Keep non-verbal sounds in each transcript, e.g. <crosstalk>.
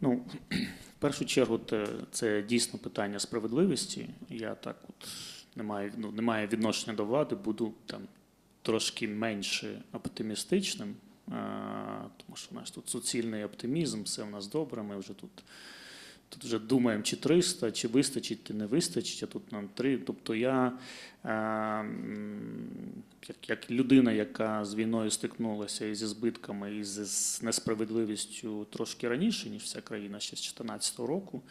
Ну, <clears throat> в першу чергу, це дійсно питання справедливості. Я так от не маю, ну, не маю відношення до влади, буду там трошки менше оптимістичним, а, тому що у нас тут суцільний оптимізм, все в нас добре. Ми вже тут, тут вже думаємо, чи 300, чи вистачить, чи не вистачить, а тут нам 3. Тобто я як, як людина, яка з війною стикнулася і зі збитками, і з, з несправедливістю трошки раніше, ніж вся країна ще з 2014 року,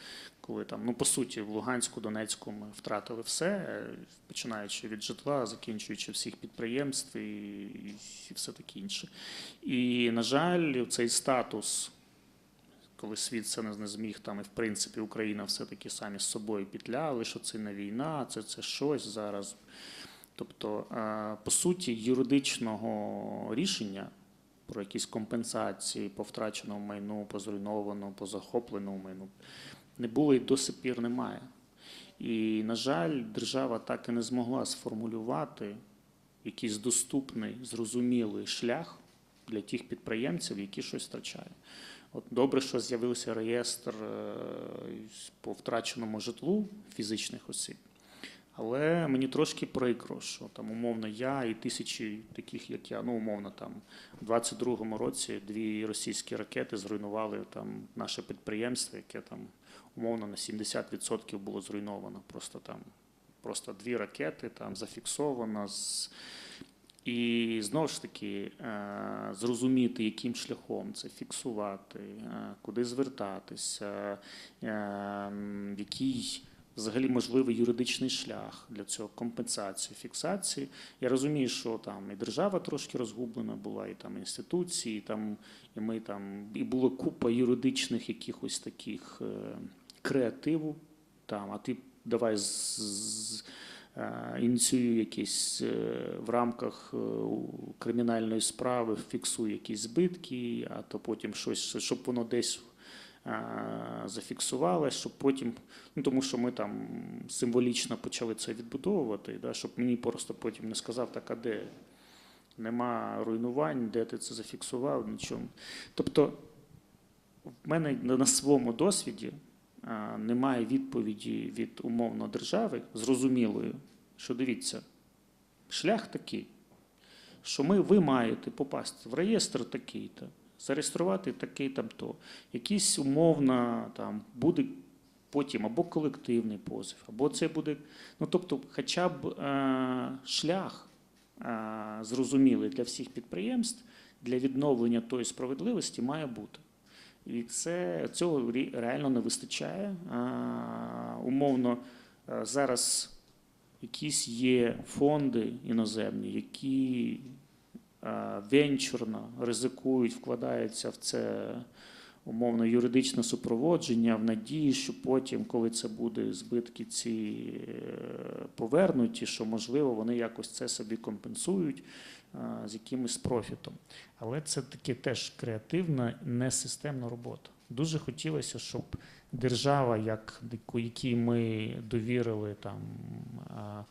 коли там, ну по суті, в Луганську, Донецьку ми втратили все, е, починаючи від житла, закінчуючи всіх підприємств і, і все таке інше. І, на жаль, цей статус. Коли світ це не зміг, там і в принципі Україна все-таки самі з собою петляли, що це не війна, це, це щось зараз. Тобто, е, по суті, юридичного рішення про якісь компенсації по втраченому майну, по зруйнованому, по захопленому майну не було і до сих пір немає. І, на жаль, держава так і не змогла сформулювати якийсь доступний, зрозумілий шлях для тих підприємців, які щось втрачають. От добре, що з'явився реєстр е, по втраченому житлу фізичних осіб. Але мені трошки прикро, що там умовно я і тисячі таких, як я, ну умовно там у 22-му році дві російські ракети зруйнували там наше підприємство, яке там умовно на 70% було зруйновано. Просто там просто дві ракети там зафіксовано з. І знову ж таки е, зрозуміти, яким шляхом це фіксувати, е, куди звертатися, е, який взагалі можливий юридичний шлях для цього компенсації, фіксації. Я розумію, що там і держава трошки розгублена була, і там інституції, і там і ми там і було купа юридичних якихось таких креативу. Там, а ти давай з, е, якісь е, в рамках е, кримінальної справи, фіксуй якісь збитки, а то потім щось, щоб воно десь е, щоб потім, ну тому що ми там символічно почали це відбудовувати, да, щоб мені просто потім не сказав, так а де? Нема руйнувань, де ти це зафіксував, нічого. Тобто, в мене на своєму досвіді немає відповіді від умовно держави зрозумілої, що дивіться, шлях такий, що ми, ви маєте попасти в реєстр такий-то, зареєструвати такий там то. Якийсь умовно там буде потім або колективний позов, або це буде. Ну тобто, хоча б е, шлях е, зрозумілий для всіх підприємств для відновлення тої справедливості має бути. І це цього реально не вистачає. А, умовно, е, зараз якісь є фонди іноземні, які е, венчурно ризикують, вкладаються в це умовно юридичне супроводження в надії, що потім, коли це буде збитки ці е, повернуті, що можливо вони якось це собі компенсують е, з якимось профітом. Але це таки теж креативна, несистемна робота. Дуже хотілося, щоб держава, як якій ми довірили там а,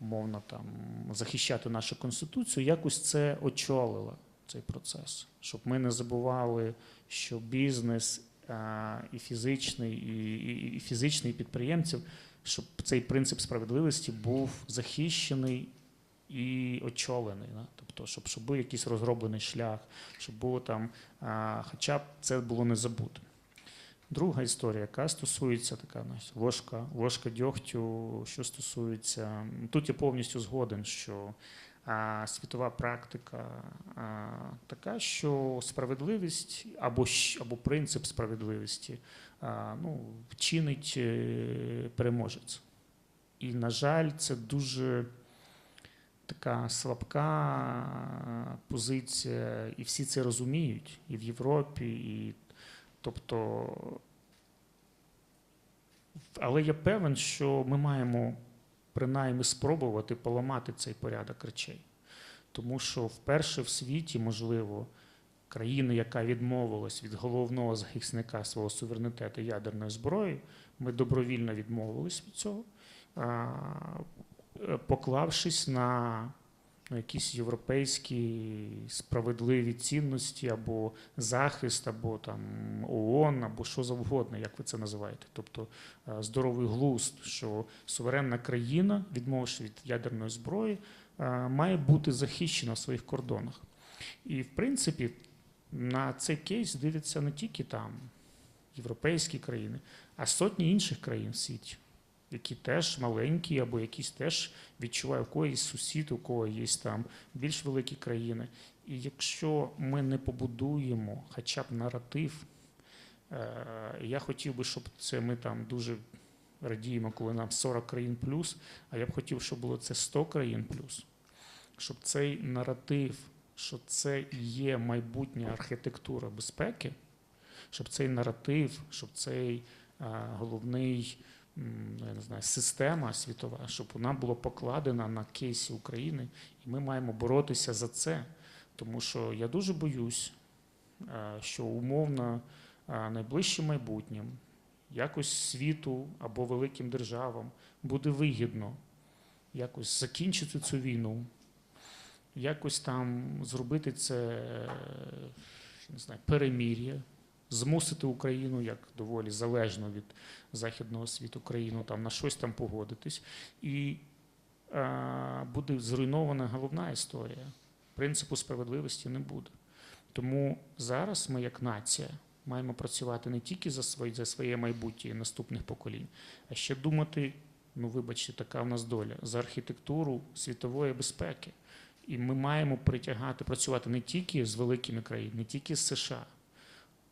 умовно там захищати нашу конституцію, якось це очолила цей процес, щоб ми не забували, що бізнес і фізичний, і, і, і фізичний і підприємців, щоб цей принцип справедливості був захищений і очолений. Да? Тобто, щоб, щоб був якийсь розроблений шлях, щоб було там, а, хоча б це було не забуто. Друга історія, яка стосується така знаєш, ложка, ложка дьогтю, що стосується. Тут я повністю згоден, що а, світова практика така, що справедливість або, або принцип справедливості а, ну, вчинить е, переможець. І, на жаль, це дуже така слабка позиція, і всі це розуміють, і в Європі, і тобто. Але я певен, що ми маємо принаймні спробувати поламати цей порядок речей. Тому що вперше в світі, можливо, країна, яка відмовилась від головного захисника свого суверенітету ядерної зброї, ми добровільно відмовились від цього, е, поклавшись на якісь європейські справедливі цінності, або захист, або там ООН, або що завгодно, як ви це називаєте. Тобто е, здоровий глузд, що суверенна країна, відмовивши від ядерної зброї, е, має бути захищена в своїх кордонах. І в принципі на цей кейс дивляться не тільки там європейські країни, а сотні інших країн в світі, які теж маленькі, або якісь теж відчувають, у кого є сусід, у кого є там більш великі країни. І якщо ми не побудуємо хоча б наратив, е, я хотів би, щоб це ми там дуже радіємо, коли нам 40 країн плюс, а я б хотів, щоб було це 100 країн плюс, щоб цей наратив, що це є майбутня архітектура безпеки, щоб цей наратив, щоб цей головний м, ну, я не знаю, система світова, щоб вона була покладена на кейсі України, і ми маємо боротися за це. Тому що я дуже боюсь, що умовно найближчим майбутнім якось світу або великим державам буде вигідно якось закінчити цю війну, якось там зробити це е, не знаю, перемір'я, змусити Україну як доволі залежно від західного світу країну там на щось там погодитись, і е, буде зруйнована головна історія. Принципу справедливості не буде. Тому зараз ми, як нація, маємо працювати не тільки за своє, за своє майбутнє і наступних поколінь, а ще думати, ну вибачте, така в нас доля, за архітектуру світової безпеки. І ми маємо притягати, працювати не тільки з великими країнами, не тільки з США,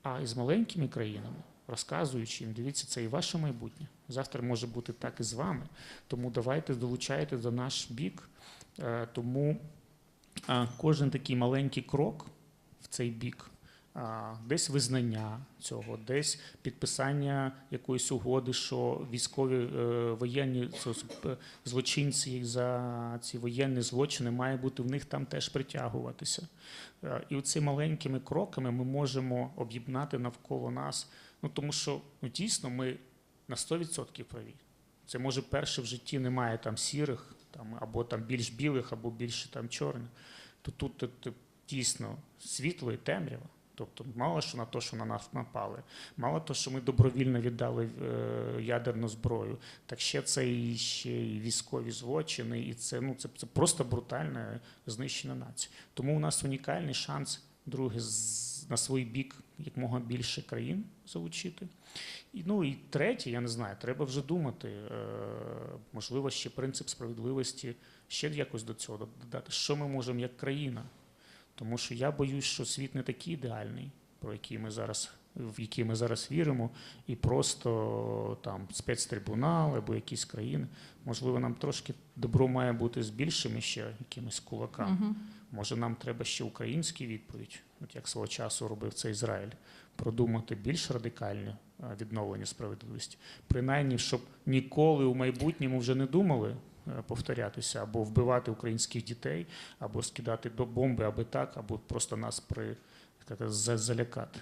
а і з маленькими країнами, розказуючи їм, дивіться, це і ваше майбутнє. Завтра може бути так і з вами. Тому давайте долучайте до наш бік. Е, Тому кожен такий маленький крок в цей бік, десь визнання цього, десь підписання якоїсь угоди, що військові е, воєнні е, злочинці за ці воєнні злочини має бути в них там теж притягуватися. Е, І оці маленькими кроками ми можемо об'єднати навколо нас. Ну тому що ну, дійсно ми на 100% праві. Це може перше в житті немає там сірих, там або там більш білих, або більше там чорних. То тут, тут, тут дійсно світло і темрява. Тобто, мало що на те, що на нас напали, мало того, що ми добровільно віддали е, ядерну зброю, так ще це і ще і військові злочини, і це ну це, це просто брутальне знищення нації. Тому у нас унікальний шанс, друге, на свій бік якомога більше країн залучити. І, ну і третє, я не знаю, треба вже думати. Е, можливо, ще принцип справедливості ще якось до цього додати. Що ми можемо як країна? Тому що я боюсь, що світ не такий ідеальний, про який ми зараз, в який ми зараз віримо, і просто там спецтрибунал або якісь країни. Можливо, нам трошки добро має бути з більшими ще якимись кулаками. Мгм. Може, нам треба ще український відповідь, от як свого часу робив це Ізраїль, продумати більш радикальне е, відновлення справедливості. Принаймні, щоб ніколи у майбутньому вже не думали повторятися або вбивати українських дітей, або скидати до бомби, аби так, або просто нас при як залякати.